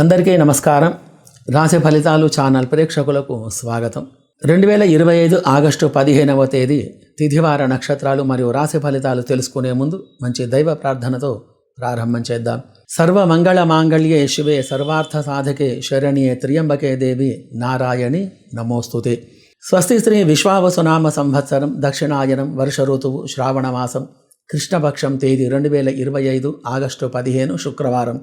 అందరికీ నమస్కారం. రాశి ఫలితాలు ఛానల్ ప్రేక్షకులకు స్వాగతం. రెండు వేల ఇరవై ఐదు ఆగస్టు పదిహేనవ తేదీ తిథివార నక్షత్రాలు మరియు రాశి ఫలితాలు తెలుసుకునే ముందు మంచి దైవ ప్రార్థనతో ప్రారంభం చేద్దాం. సర్వ మంగళ మాంగళ్యే శివే సర్వార్థ సాధకే శరణ్యే త్రియంబకే దేవి నారాయణి నమోస్తుతే. స్వస్తి శ్రీ విశ్వావసునామ సంవత్సరం దక్షిణాయనం వర్ష ఋతువు శ్రావణమాసం కృష్ణపక్షం తేదీ రెండు వేల ఇరవై ఐదు ఆగస్టు పదిహేను శుక్రవారం.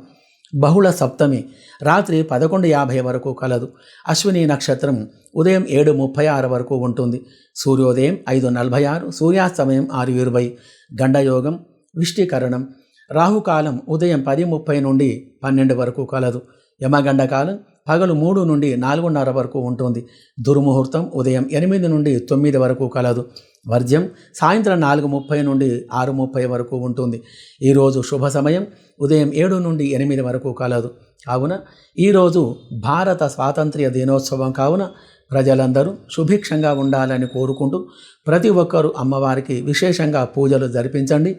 బహుళ సప్తమి రాత్రి పదకొండు యాభై వరకు కలదు. అశ్విని నక్షత్రం ఉదయం ఏడు ముప్పై ఆరు వరకు ఉంటుంది. సూర్యోదయం ఐదు నలభై ఆరు సూర్యాస్తమయం ఆరు ఇరవై. గండయోగం విష్టికరణం రాహుకాలం ఉదయం పది ముప్పై నుండి పన్నెండు వరకు కలదు. యమగండ కాలం పగలు మూడు నుండి నాలుగున్నర వరకు ఉంటుంది. దుర్ముహూర్తం ఉదయం ఎనిమిది నుండి తొమ్మిది వరకు కలదు. వర్జ్యం సాయంత్రం నాలుగు ముప్పై నుండి ఆరు ముప్పై వరకు ఉంటుంది. ఈరోజు శుభ సమయం ఉదయం ఏడు నుండి ఎనిమిది వరకు కలదు. కావున ఈరోజు భారత స్వాతంత్ర్య దినోత్సవం కావున ప్రజలందరూ సుభిక్షంగా ఉండాలని కోరుకుంటూ ప్రతి ఒక్కరూ అమ్మవారికి విశేషంగా పూజలు జరిపించండి.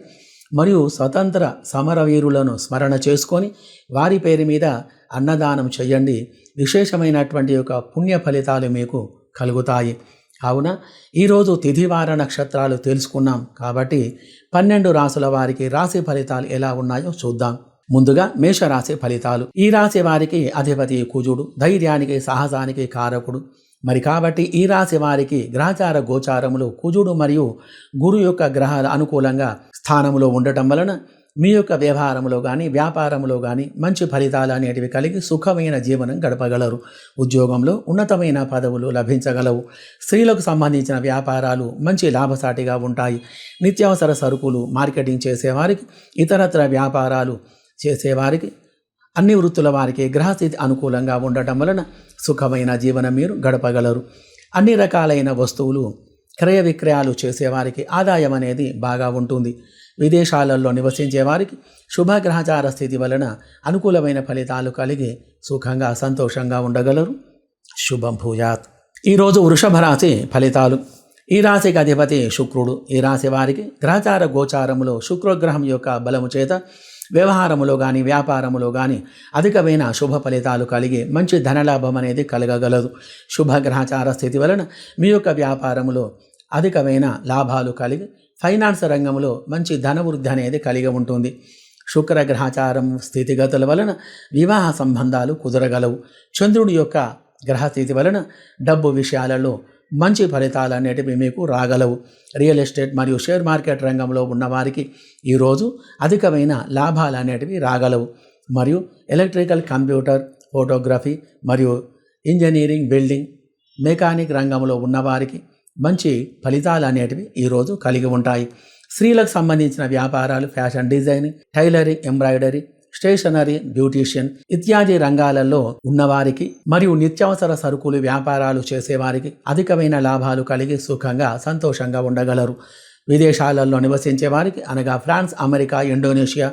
మరియు స్వతంత్ర సమరవీరులను స్మరణ చేసుకొని వారి పేరు మీద అన్నదానం చేయండి. విశేషమైనటువంటి యొక్క పుణ్య ఫలితాలు మీకు కలుగుతాయి. కావున ఈరోజు తిథివార నక్షత్రాలు తెలుసుకున్నాం కాబట్టి పన్నెండు రాసుల వారికి రాశి ఫలితాలు ఎలా ఉన్నాయో చూద్దాం. ముందుగా మేషరాశి ఫలితాలు. ఈ రాశి వారికి అధిపతి కుజుడు ధైర్యానికి సాహసానికి కారకుడు. మరి కాబట్టి ఈ రాశి వారికి గ్రహచార గోచారములు కుజుడు మరియు గురు యొక్క గ్రహాల అనుకూలంగా స్థానంలో ఉండటం వలన మీ యొక్క వ్యవహారంలో కానీ వ్యాపారంలో కానీ మంచి ఫలితాలు అనేటివి కలిగి సుఖమైన జీవనం గడపగలరు. ఉద్యోగంలో ఉన్నతమైన పదవులు లభించగలవు. స్త్రీలకు సంబంధించిన వ్యాపారాలు మంచి లాభసాటిగా ఉంటాయి. నిత్యావసర సరుకులు మార్కెటింగ్ చేసేవారికి ఇతరత్ర వ్యాపారాలు చేసేవారికి అన్ని వృత్తుల వారికి గ్రహస్థితి అనుకూలంగా ఉండటం వలన సుఖమైన జీవనం మీరు గడపగలరు. అన్ని రకాలైన వస్తువులు క్రయ విక్రయాలు చేసేవారికి ఆదాయం అనేది బాగా ఉంటుంది. విదేశాలలో నివసించే వారికి శుభగ్రహచార స్థితి వలన అనుకూలమైన ఫలితాలు కలిగి సుఖంగా సంతోషంగా ఉండగలరు. శుభం భూయాత్. ఈరోజు వృషభ రాశి ఫలితాలు. ఈ రాశికి అధిపతి శుక్రుడు. ఈ రాశి వారికి గ్రహచార గోచారములో శుక్రగ్రహం యొక్క బలము చేత వ్యవహారములో కానీ వ్యాపారములో కానీ అధికమైన శుభ ఫలితాలు కలిగి మంచి ధనలాభం అనేది కలగగలదు. శుభగ్రహచార స్థితి వలన మీ యొక్క వ్యాపారములో అధికమైన లాభాలు కలిగి ఫైనాన్స్ రంగంలో మంచి ధనవృద్ధి అనేది కలిగి ఉంటుంది. శుక్రగ్రహచారం స్థితిగతుల వలన వివాహ సంబంధాలు కుదరగలవు. చంద్రుడి యొక్క గ్రహస్థితి వలన డబ్బు విషయాలలో మంచి ఫలితాలు అనేటివి మీకు రాగలవు. రియల్ ఎస్టేట్ మరియు షేర్ మార్కెట్ రంగంలో ఉన్నవారికి ఈరోజు అధికమైన లాభాలు అనేటివి రాగలవు. మరియు ఎలక్ట్రికల్ కంప్యూటర్ ఫోటోగ్రఫీ మరియు ఇంజనీరింగ్ బిల్డింగ్ మెకానిక్ రంగంలో ఉన్నవారికి మంచి ఫలితాలు అనేటివి ఈరోజు కలిగి ఉంటాయి. స్త్రీలకు సంబంధించిన వ్యాపారాలు fashion designing tailoring embroidery stationery beautician ఇత్యాది రంగాలలో ఉన్నవారికి మరియు నిత్యావసర సరుకులు వ్యాపారాలు చేసేవారికి అధికమైన లాభాలు కలిగి సుఖంగా సంతోషంగా ఉండగలరు. విదేశాలలో నివసించే వారికి అనగా France America Indonesia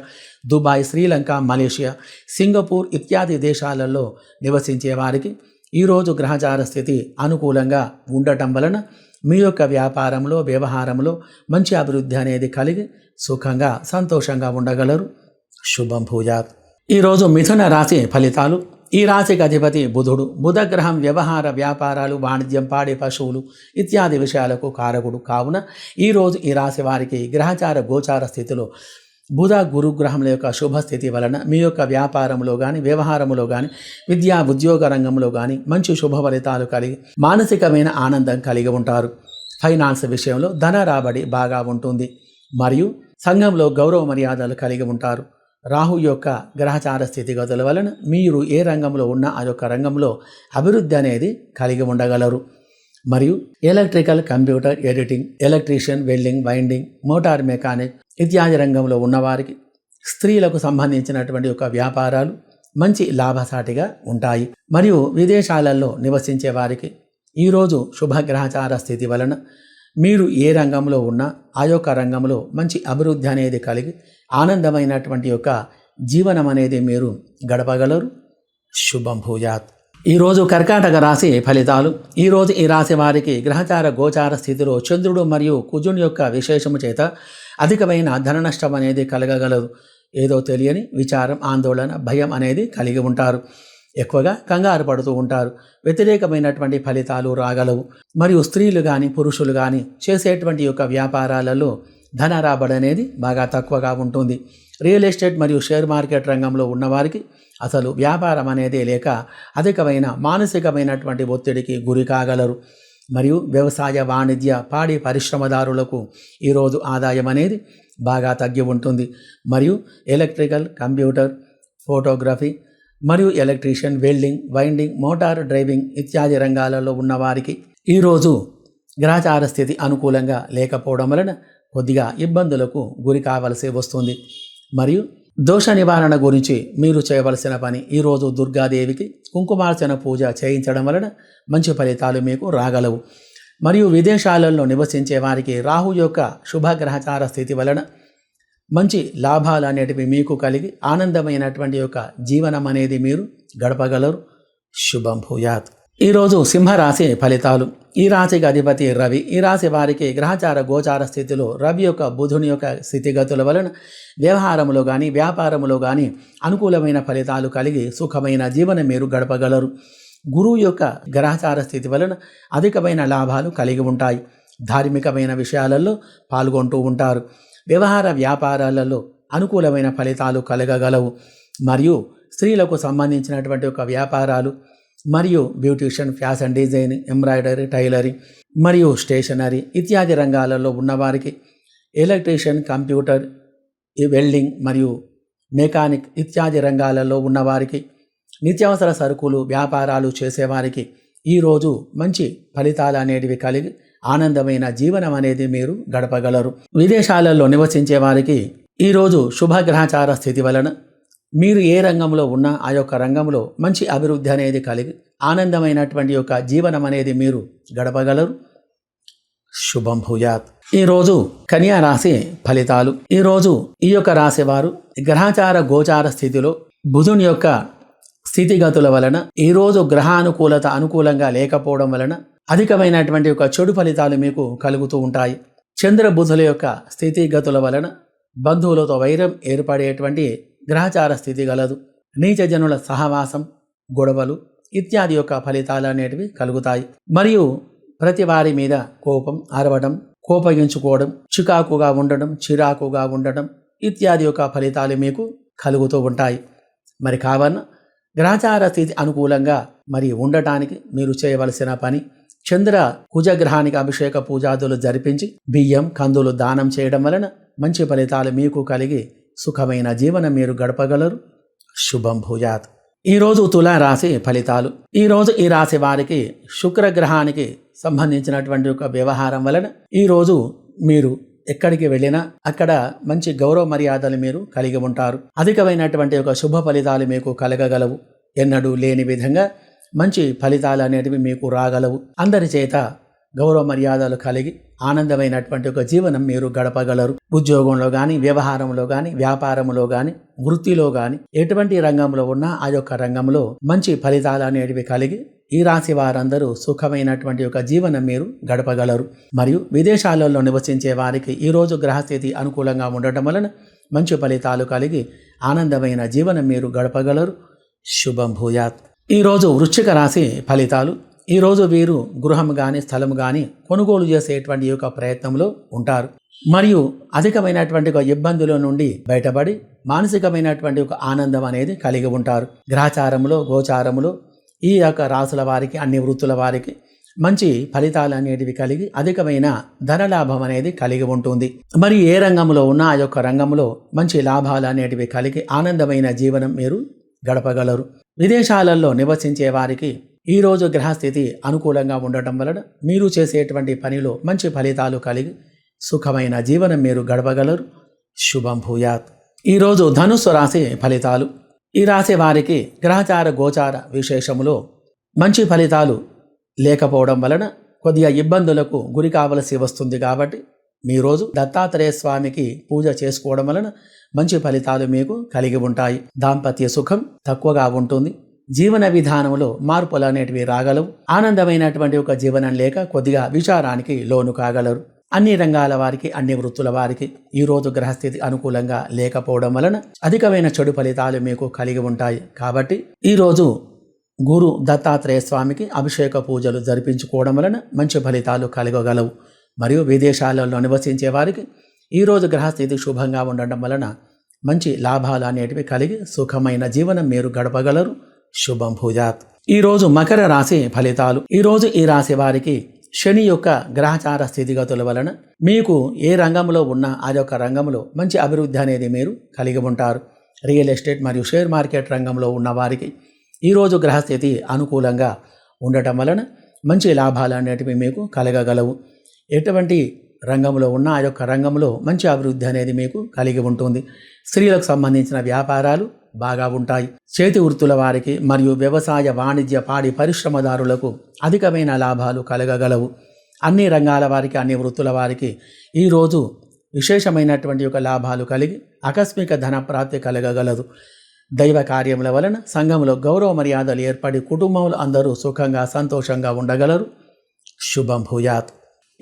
Dubai Sri Lanka Malaysia Singapore ఇత్యాది దేశాలలో నివసించే వారికి ఈరోజు గ్రహచార స్థితి అనుకూలంగా ఉండటం వలన మీ యొక్క వ్యాపారంలో వ్యవహారంలో మంచి అభివృద్ధి అనేది కలిగి సుఖంగా సంతోషంగా ఉండగలరు. శుభం పూజా ఈరోజు మిథున రాశి ఫలితాలు. ఈ రాశికి అధిపతి బుధుడు. బుధగ్రహం వ్యవహార వ్యాపారాలు వాణిజ్యం పాడే పశువులు ఇత్యాది విషయాలకు కారకుడు కావున ఈరోజు ఈ రాశి వారికి గ్రహచార గోచార స్థితిలో బుధ గురుగ్రహముల యొక్క శుభస్థితి వలన మీ యొక్క వ్యాపారంలో కానీ వ్యవహారంలో కానీ విద్యా ఉద్యోగ రంగంలో కానీ మంచి శుభ ఫలితాలు కలిగి మానసికమైన ఆనందం కలిగి ఉంటారు. ఫైనాన్స్ విషయంలో ధన రాబడి బాగా ఉంటుంది. మరియు సంఘంలో గౌరవ మర్యాదలు కలిగి ఉంటారు. రాహు యొక్క గ్రహచార స్థితిగతుల వలన మీరు ఏ రంగంలో ఉన్న ఆ యొక్క రంగంలో అభివృద్ధి అనేది కలిగి ఉండగలరు. మరియు electrical computer editing electrician welding binding motor mechanic ఇత్యాది రంగంలో ఉన్నవారికి స్త్రీలకు సంబంధించినటువంటి యొక్క వ్యాపారాలు మంచి లాభసాటిగా ఉంటాయి. మరియు విదేశాలలో నివసించే వారికి ఈరోజు శుభగ్రహచార స్థితి వలన మీరు ఏ రంగంలో ఉన్నా ఆ యొక్క రంగంలో మంచి అభివృద్ధి అనేది కలిగి ఆనందమైనటువంటి యొక్క జీవనం అనేది మీరు గడపగలరు. శుభం భూయాత్ ఈరోజు కర్కాటక రాశి ఫలితాలు. ఈరోజు ఈ రాశి వారికి గ్రహచార గోచార స్థితిలో చంద్రుడు మరియు కుజుని యొక్క విశేషము చేత అధికమైన ధన నష్టం అనేది కలగగలదు. ఏదో తెలియని విచారం ఆందోళన భయం అనేది కలిగి ఉంటారు. ఎక్కువగా కంగారు పడుతూ ఉంటారు. వ్యతిరేకమైనటువంటి ఫలితాలు రాగలవు. మరియు స్త్రీలు కానీ పురుషులు కానీ చేసేటువంటి యొక్క వ్యాపారాలలో ధన రాబడి అనేది బాగా తక్కువగా ఉంటుంది. రియల్ ఎస్టేట్ మరియు షేర్ మార్కెట్ రంగంలో ఉన్నవారికి అసలు వ్యాపారం అనేది లేక అధికమైన మానసికమైనటువంటి ఒత్తిడికి గురి కాగలరు. మరియు వ్యవసాయ వాణిజ్య పాడి పరిశ్రమదారులకు ఈరోజు ఆదాయం అనేది బాగా తగ్గి ఉంటుంది. మరియు ఎలక్ట్రికల్ కంప్యూటర్ ఫోటోగ్రఫీ మరియు electrician welding winding motor driving ఇత్యాది రంగాలలో ఉన్నవారికి ఈరోజు గ్రహచార స్థితి అనుకూలంగా లేకపోవడం వలన కొద్దిగా ఇబ్బందులకు గురి కావలసి వస్తుంది. మరియు దోష నివారణ గురించి మీరు చేయవలసిన పని ఈరోజు దుర్గాదేవికి కుంకుమార్చన పూజ చేయించడం వలన మంచి ఫలితాలు మీకు రాగలవు. మరియు విదేశాలలో నివసించే వారికి రాహు యొక్క శుభగ్రహచార స్థితి వలన మంచి లాభాలు అనేటివి మీకు కలిగి ఆనందమైనటువంటి యొక్క జీవనం అనేది మీరు గడపగలరు. శుభం భూయాత్. ఈరోజు సింహరాశి ఫలితాలు. ఈ రాశికి అధిపతి రవి. ఈ రాశి వారికి గ్రహచార గోచార స్థితిలో రవి యొక్క బుధుని యొక్క స్థితిగతుల వలన వ్యవహారములో కానీ వ్యాపారములో కానీ అనుకూలమైన ఫలితాలు కలిగి సుఖమైన జీవనం మీరు గడపగలరు. గురువు యొక్క గ్రహచార స్థితి వలన అధికమైన లాభాలు కలిగి ఉంటాయి. ధార్మికమైన విషయాలలో పాల్గొంటూ ఉంటారు. వ్యవహార వ్యాపారాలలో అనుకూలమైన ఫలితాలు కలగగలవు. మరియు స్త్రీలకు సంబంధించినటువంటి ఒక వ్యాపారాలు మరియు beautician fashion design embroidery tailoring మరియు స్టేషనరీ ఇత్యాది రంగాలలో ఉన్నవారికి ఎలక్ట్రీషియన్ కంప్యూటర్ ఈ వెల్డింగ్ మరియు మెకానిక్ ఇత్యాది రంగాలలో ఉన్నవారికి నిత్యావసర సరుకులు వ్యాపారాలు చేసేవారికి ఈరోజు మంచి ఫలితాలు అనేటివి కలిగి ఆనందమైన జీవనం అనేది మీరు గడపగలరు. విదేశాలలో నివసించే వారికి ఈరోజు శుభగ్రహచార స్థితి వలన మీరు ఏ రంగంలో ఉన్నా ఆ యొక్క రంగంలో మంచి అభివృద్ధి అనేది కలిగి ఆనందమైనటువంటి యొక్క జీవనం అనేది మీరు గడపగలరు. శుభం భూయాత్. ఈరోజు కన్యా రాశి ఫలితాలు. ఈరోజు ఈ యొక్క రాశి వారు గ్రహచార గోచార స్థితిలో బుధుని యొక్క స్థితిగతుల వలన ఈరోజు గ్రహానుకూలత అనుకూలంగా లేకపోవడం వలన అధికమైనటువంటి యొక్క చెడు ఫలితాలు మీకు కలుగుతూ ఉంటాయి. చంద్ర బుధుల యొక్క స్థితిగతుల వలన బంధువులతో వైరం ఏర్పడేటువంటి గ్రహచార స్థితి గలదు. నీచ జనుల సహవాసం గొడవలు ఇత్యాది యొక్క ఫలితాలు అనేటివి కలుగుతాయి. మరియు ప్రతి వారి మీద కోపం అరవడం కోపగించుకోవడం చికాకుగా ఉండడం చిరాకుగా ఉండడం ఇత్యాది యొక్క ఫలితాలు మీకు కలుగుతూ ఉంటాయి. మరి కావన్న గ్రహచార స్థితి అనుకూలంగా మరి ఉండటానికి మీరు చేయవలసిన పని చంద్ర కుజగ్రహానికి అభిషేక పూజాదులు జరిపించి బియ్యం కందులు దానం చేయడం వలన మంచి ఫలితాలు మీకు కలిగి సుఖమైన జీవనం మీరు గడపగలరు. శుభం భూజాత్ ఈరోజు తులారాశి ఫలితాలు. ఈరోజు ఈ రాశి వారికి శుక్రగ్రహానికి సంబంధించినటువంటి ఒక వ్యవహారం వలన ఈరోజు మీరు ఎక్కడికి వెళ్ళినా అక్కడ మంచి గౌరవ మర్యాదలు మీరు కలిగి ఉంటారు. అధికమైనటువంటి ఒక శుభ ఫలితాలు మీకు కలగగలవు. ఎన్నడూ లేని విధంగా మంచి ఫలితాలు అనేటివి మీకు రాగలవు. అందరి చేత గౌరవ మర్యాదలు కలిగి ఆనందమైనటువంటి ఒక జీవనం మీరు గడపగలరు. ఉద్యోగంలో కానీ వ్యవహారంలో కానీ వ్యాపారంలో కానీ వృత్తిలో కానీ ఎటువంటి రంగంలో ఉన్నా ఆ యొక్క రంగంలో మంచి ఫలితాలు అనేటివి కలిగి ఈ రాశి వారందరూ సుఖమైనటువంటి ఒక జీవనం మీరు గడపగలరు. మరియు విదేశాలలో నివసించే వారికి ఈరోజు గ్రహస్థితి అనుకూలంగా ఉండటం వలన మంచి ఫలితాలు కలిగి ఆనందమైన జీవనం మీరు గడపగలరు. శుభం భూయాత్. ఈరోజు వృశ్చిక రాశి ఫలితాలు ఈరోజు వీరు గృహం కానీ స్థలం కానీ కొనుగోలు చేసేటువంటి యొక్క ప్రయత్నంలో ఉంటారు. మరియు అధికమైనటువంటి ఒక ఇబ్బందుల నుండి బయటపడి మానసికమైనటువంటి ఒక ఆనందం అనేది కలిగి ఉంటారు. గ్రహచారములో గోచారములో ఈ యొక్క రాసుల వారికి అన్ని వృత్తుల వారికి మంచి ఫలితాలు అనేటివి కలిగి అధికమైన ధనలాభం అనేది కలిగి ఉంటుంది. మరి ఏ రంగంలో ఉన్నా ఆ యొక్క రంగంలో మంచి లాభాలు అనేటివి కలిగి ఆనందమైన జీవనం మీరు గడపగలరు. విదేశాలలో నివసించే వారికి ఈరోజు గ్రహస్థితి అనుకూలంగా ఉండటం వలన మీరు చేసేటువంటి పనిలో మంచి ఫలితాలు కలిగి సుఖమైన జీవనం మీరు గడపగలరు. శుభం భూయాత్. ఈరోజు ధనుస్సు రాశి ఫలితాలు. ఈ రాశి వారికి గ్రహచార గోచార విశేషములో మంచి ఫలితాలు లేకపోవడం వలన కొద్దిగా ఇబ్బందులకు గురి కావలసి వస్తుంది కాబట్టి మీ రోజు దత్తాత్రేయ స్వామికి పూజ చేసుకోవడం వలన మంచి ఫలితాలు మీకు కలిగి ఉంటాయి. దాంపత్య సుఖం తక్కువగా ఉంటుంది. జీవన విధానంలో మార్పులు అనేటివి రాగలవు. ఆనందమైనటువంటి ఒక జీవనం లేక కొద్దిగా విచారానికి లోను కాగలరు. అన్ని రంగాల వారికి అన్ని వృత్తుల వారికి ఈరోజు గ్రహస్థితి అనుకూలంగా లేకపోవడం వలన అధికమైన చెడు ఫలితాలు మీకు కలిగి ఉంటాయి. కాబట్టి ఈరోజు గురు దత్తాత్రేయ స్వామికి అభిషేక పూజలు జరిపించుకోవడం వలన మంచి ఫలితాలు కలగగలవు. మరియు విదేశాలలో నివసించే వారికి ఈరోజు గ్రహస్థితి శుభంగా ఉండడం వలన మంచి లాభాలు అనేటివి కలిగి సుఖమైన జీవనం మీరు గడపగలరు. శుభం భూజాత్ ఈరోజు మకర రాశి ఫలితాలు. ఈరోజు ఈ రాశి వారికి శని యొక్క గ్రహచార స్థితిగతుల వలన మీకు ఏ రంగంలో ఉన్నా ఆ యొక్క రంగంలో మంచి అభివృద్ధి అనేది మీరు కలిగి ఉంటారు. రియల్ ఎస్టేట్ మరియు షేర్ మార్కెట్ రంగంలో ఉన్న వారికి ఈరోజు గ్రహస్థితి అనుకూలంగా ఉండటం వలన మంచి లాభాలు అనేటివి మీకు కలగగలవు. ఎటువంటి రంగంలో ఉన్న ఆ యొక్క రంగంలో మంచి అభివృద్ధి అనేది మీకు కలిగి ఉంటుంది. స్త్రీలకు సంబంధించిన వ్యాపారాలు బాగా ఉంటాయి. చేతి వృత్తుల వారికి మరియు వ్యవసాయ వాణిజ్య పాడి పరిశ్రమదారులకు అధికమైన లాభాలు కలగగలవు. అన్ని రంగాల వారికి అన్ని వృత్తుల వారికి ఈరోజు విశేషమైనటువంటి యొక్క లాభాలు కలిగి ఆకస్మిక ధన ప్రాప్తి కలగగలదు. దైవ కార్యముల వలన సంఘంలో గౌరవ మర్యాదలు ఏర్పడి కుటుంబంలో అందరూ సుఖంగా సంతోషంగా ఉండగలరు. శుభం భూయాత్.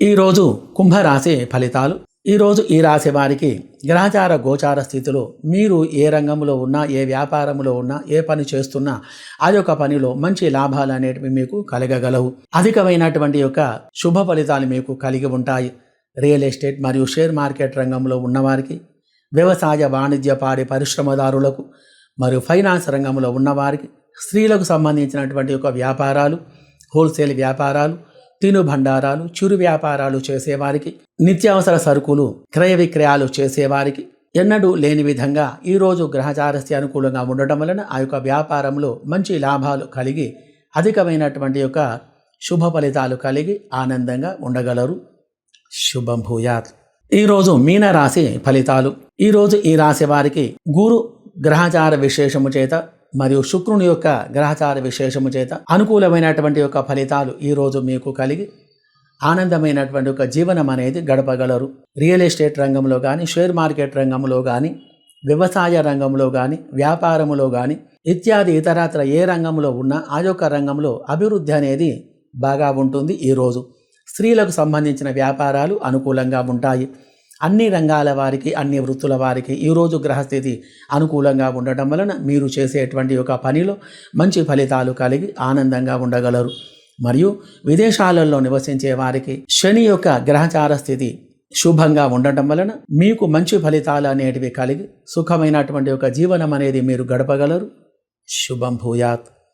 ఈరోజు కుంభరాశి ఫలితాలు ఈరోజు ఈ రాశి వారికి గ్రహచార గోచార స్థితిలో మీరు ఏ రంగంలో ఉన్నా ఏ వ్యాపారంలో ఉన్నా ఏ పని చేస్తున్నా ఆ యొక్క పనిలో మంచి లాభాలు అనేటివి మీకు కలగగలవు. అధికమైనటువంటి యొక్క శుభ ఫలితాలు మీకు కలిగి ఉంటాయి. రియల్ ఎస్టేట్ మరియు షేర్ మార్కెట్ రంగంలో ఉన్నవారికి వ్యవసాయ వాణిజ్య పాడి పరిశ్రమదారులకు మరియు ఫైనాన్స్ రంగంలో ఉన్నవారికి స్త్రీలకు సంబంధించినటువంటి యొక్క వ్యాపారాలు హోల్సేల్ వ్యాపారాలు తిను భండారాలు చిరు వ్యాపారాలు చేసేవారికి నిత్యావసర సరుకులు క్రయ విక్రయాలు చేసేవారికి ఎన్నడూ లేని విధంగా ఈరోజు గ్రహచారస్య అనుకూలంగా ఉండటం వలన ఆ యొక్క వ్యాపారంలో మంచి లాభాలు కలిగి అధికమైనటువంటి యొక్క శుభ ఫలితాలు కలిగి ఆనందంగా ఉండగలరు. శుభం భూయాత్. ఈరోజు మీన రాశి ఫలితాలు. ఈరోజు ఈ రాశి వారికి గురు గ్రహచార విశేషము చేత మరియు శుక్రుని యొక్క గ్రహచార విశేషము చేత అనుకూలమైనటువంటి యొక్క ఫలితాలు ఈరోజు మీకు కలిగి ఆనందమైనటువంటి ఒక జీవనం అనేది గడపగలరు. రియల్ ఎస్టేట్ రంగంలో కానీ షేర్ మార్కెట్ రంగంలో కానీ వ్యవసాయ రంగంలో కానీ వ్యాపారములో కానీ ఇత్యాది ఇతరత్ర ఏ రంగంలో ఉన్నా ఆ యొక్క రంగంలో అభివృద్ధి అనేది బాగా ఉంటుంది ఈరోజు స్త్రీలకు సంబంధించిన వ్యాపారాలు అనుకూలంగా ఉంటాయి. అన్ని రంగాల వారికి అన్ని వృత్తుల వారికి ఈరోజు గ్రహస్థితి అనుకూలంగా ఉండటం వలన మీరు చేసేటువంటి ఒక పనిలో మంచి ఫలితాలు కలిగి ఆనందంగా ఉండగలరు. మరియు విదేశాలలో నివసించే వారికి శని యొక్క గ్రహచార స్థితి శుభంగా ఉండటం వలన మీకు మంచి ఫలితాలు అనేటివి కలిగి సుఖమైనటువంటి ఒక జీవనం అనేది మీరు గడపగలరు. శుభం భూయాత్.